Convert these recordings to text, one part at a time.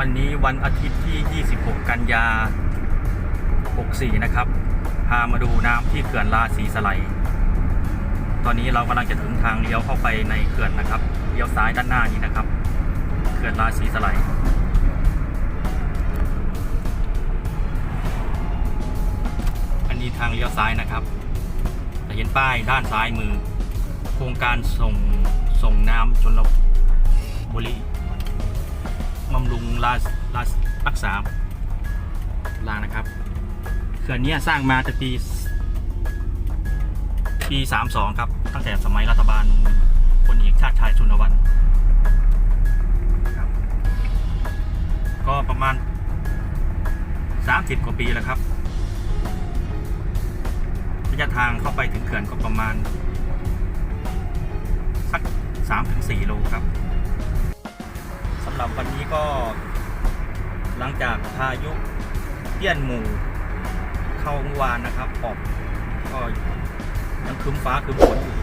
วันนี้วันอาทิตย์ที่ 26 กันยา 64 นะครับ พามาดูน้ำที่เขื่อนราศีสไลตอนนี้เรากำลังจะถึงทางเลี้ยวเข้าไปในเขื่อนนะครับ เลี้ยวซ้ายด้านหน้านี้นะครับ เขื่อนราศีสไลอันนี้ทางเลี้ยวซ้ายนะครับ จะเห็นป้ายด้านซ้ายมือ โครงการส่งส่งน้ำชนบุรีบำรุงรารารักษาลางนะครับเขื่อนนี้สร้างมาแต่ปีปี32 ครับ ตั้งแต่สมัยรัฐบาลพลเอกชาติชายชุนวันครับก็ประมาณ 30 กว่าปีแล้วครับระยะทางเข้าไปถึงเขื่อนก็ประมาณสัก3ถึง4โลครับ วันนี้ก็หลังจากพายุเตี้ยนหมู่เข้าเมื่อวานนะครับออกก็ยังครึ้มฟ้าครึ้มฝนอยู่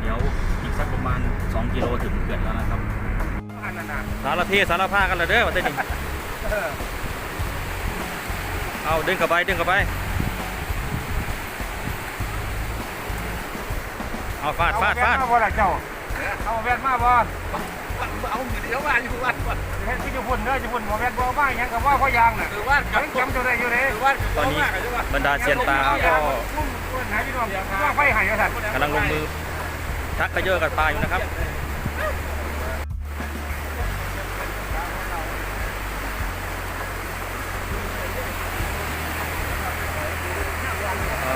เดี๋ยวอีกสักประมาณ 2 กิโลถึงเขื่อนแล้วนะครับอันนั้นน่ะสารเทสารผ้ากันเลยเด้อวันนี้เออเอาดึงเข้าไปดึงเข้าไปเอาฟาดฟาดฟาด เอแว่นมาบ่เจ้าอาแว่นมาบ่เอามือเดียวมาอยู่วัดก่อนเห็นที่ญี่ปุ่นเด้อญี่ปุ่นบ่แว่นบ่บ้าหยังก็ว่าพ่อยางน่ะหรือว่ายังจำจ้าได้อยู่เด้หรือว่าตอนนี้บรรดาเซียนตาก็ลุ่มเพิ่นหางว่าไฟให้ว่าซั่นกำลังลงมือชักกระเยอะกับปลาอยู่นะครับ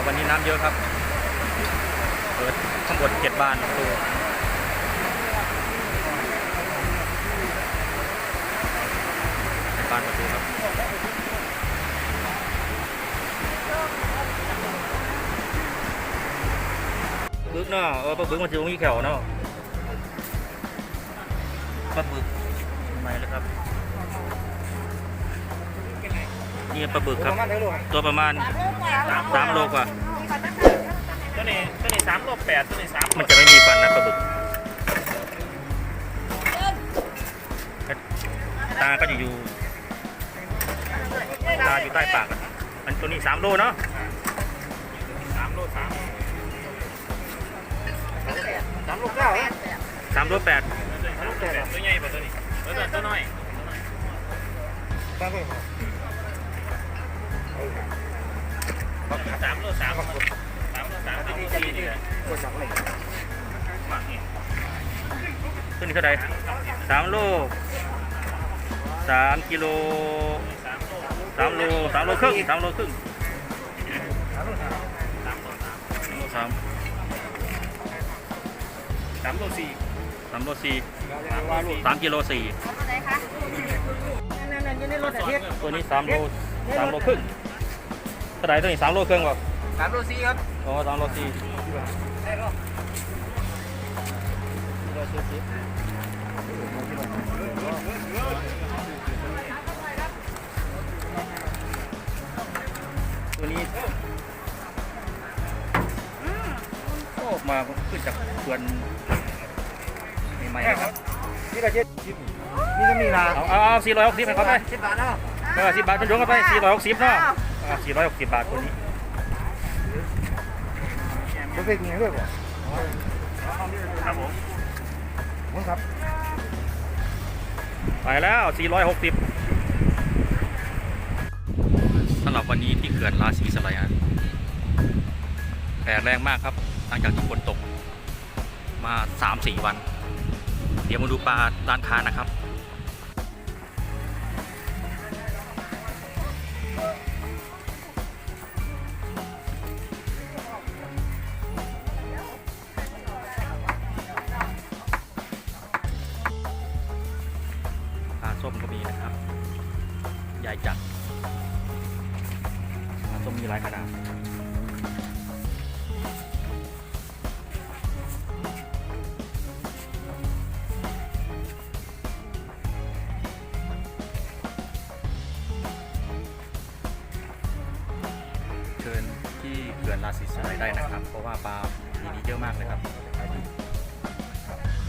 วันนี้น้ำเยอะครับ เปิดข้างบนเจ็ดบานประตูานประตูครับบึกเนาะเออปลาบึกมันจะมีแขวเนาะปลาบึกทำไมเลยครับนี่ปลาบึกครับประมาณเท่าไหร่ตัวประมาณสามโลกว่าตัวนี้ตัวนี้สามโลแปดตัวนี้สามมันจะไม่มีฟันนะปลาบึกตาก็จะอยู่ ตาอยู่ใต้ปากอะอันตัวนี้สามโลเนาะสามโลสามสามลูกเก้าฮะสามโลแปดสามโลแปดตัวใหญ่กว่าตัวนี้ตัวนั้นตัวน้อยสามลูกสามโลสามสามโลสามสามโลสี่นี่แหละก็สักเลยหมักนี่ตัวนี้เท่าไหร่สามโลสามกิโล สามโลสามโลสามโลครึ่งสามโลครึ่งสามโลสามโลสามสามโลสี่สามโลสี่สามโลสี่สามกิโลสี่นั่นๆอยู่ในรถอาทิตย์ตัวนี้สามโลสามโลครึ่งเท่าไหร่ตัวนี้สามโลครึ่งป่ะสามโลสี่ครับอ๋อสามโลสี่ได้ห นี้โอ้มาขึ้นจากสวนใหม่ๆครับนี่ละเจ็ดนี่ก็มีนะเอาเอาสี่ร้อยหกสิบเข้าไปสิบบาทเนาะเออสิบบาทมันโยงเข้าไปสี่ร้อยหกสิบเนาะสี่ร้อยหกสิบบาทตัวนี้ตัวเป็นยังไงด้วยบ่ครับผมครับ ไปแล้ว 460 หรับวันนี้ที่เขื่อนราศีสไลด์แดดแรงมากครับหลังจากที่ฝนตก มาสามสี่วัน เดี๋ยวมาดูปลาร้านค้านะครับปลาส้มก็มีนะครับ ใหญ่จัด ปลาส้ายขนาดเชิญที่เขื่อนราศีสไลได้นะครับ เพราะว่าปลาทีนี้เยอะมากเลยครับ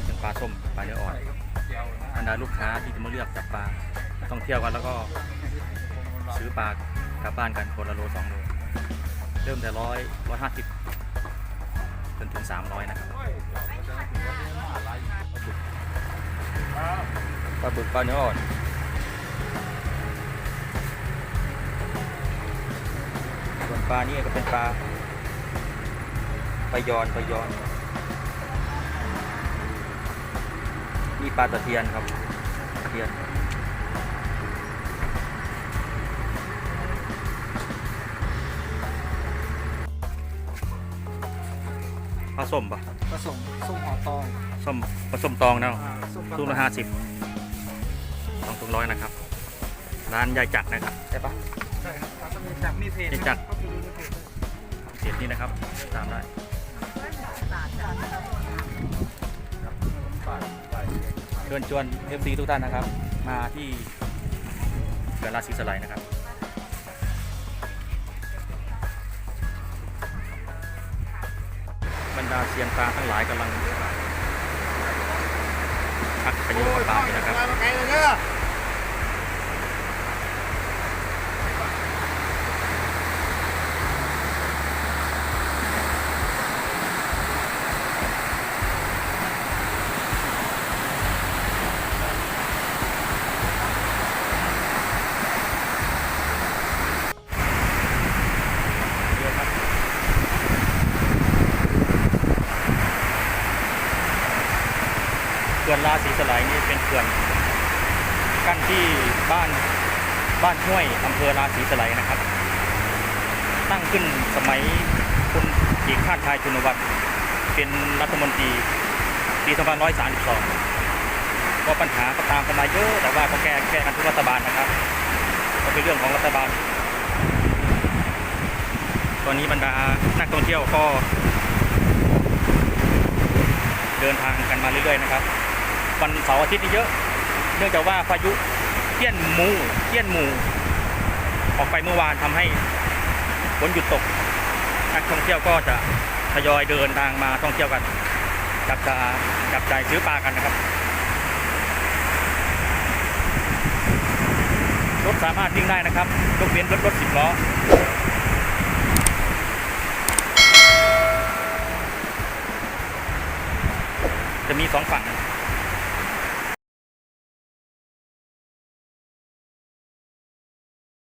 เป็นปลาส้มปลาเนื้ออ่อนบรรดาลูกค้าที่จะมาเลือกจับปลาต้องเที่ยวกันแล้วก็ซื้อปลากลับบ้านกันคนละโลสองโล เริ่มแต่ร้อยร้อยห้าสิบจนถึงสามร้อยนะครับปลาบึกปลาเนื้ออ่อนส่วนปลานี่ก็เป็นปลาปลายอนปลายอนนี่ปลาตะเพียนครับตะเพียน ปลาส้มปะผสมส้มหัวตองส้มปลาส้มตองเนาะส้มถุงละห้าสิบสองถุงร้อยนะครับ ร้านยายจักรนะครับใช่ปะ ใช่ครับจะมีจากมีเพจมีจากเข้าไปดูในเพจเพจนี้นะครับตามได้เชิญชวน FC ทุกท่านนะครับ มาที่เกิดราศีสไลด์นะครับ ดาเซียนตาทั้งหลายกำลังพักไปอยู่กับปลาอยู่นะครับ มาไกลเลยเนี่ย เยอะครับเขื่อนราศีสไลด์นี่เป็นเขื่อนกั้นที่บ้านบ้านห้วยอำเภอราศีสไลด์นะครับ ตั้งขึ้นสมัยคุณเอกชาติชายชุนวัฒน์เป็นรัฐมนตรีปี2532ก็ปัญหาก็ตามกันมาเยอะแต่ว่าก็แก้แก้กันทุกรัฐบาลนะครับ ก็เป็นเรื่องของรัฐบาล ตอนนี้บรรดานักท่องเที่ยวก็เดินทางกันมาเรื่อยๆนะครับ วันเสาร์อาทิตย์นี่เยอะ เนื่องจากว่าพายุเตี้ยนหมูเตี้ยนหมู ออกไปเมื่อวานทำให้ฝนหยุดตกนักท่องเที่ยวก็จะทยอยเดินทางมาท่องเที่ยวกัน จับจะจับจ่ายซื้อปลากันนะครับ รถสามารถวิ่งได้นะครับยกเว้นรถรถสิบล้อจะมีสองฝั่งนะ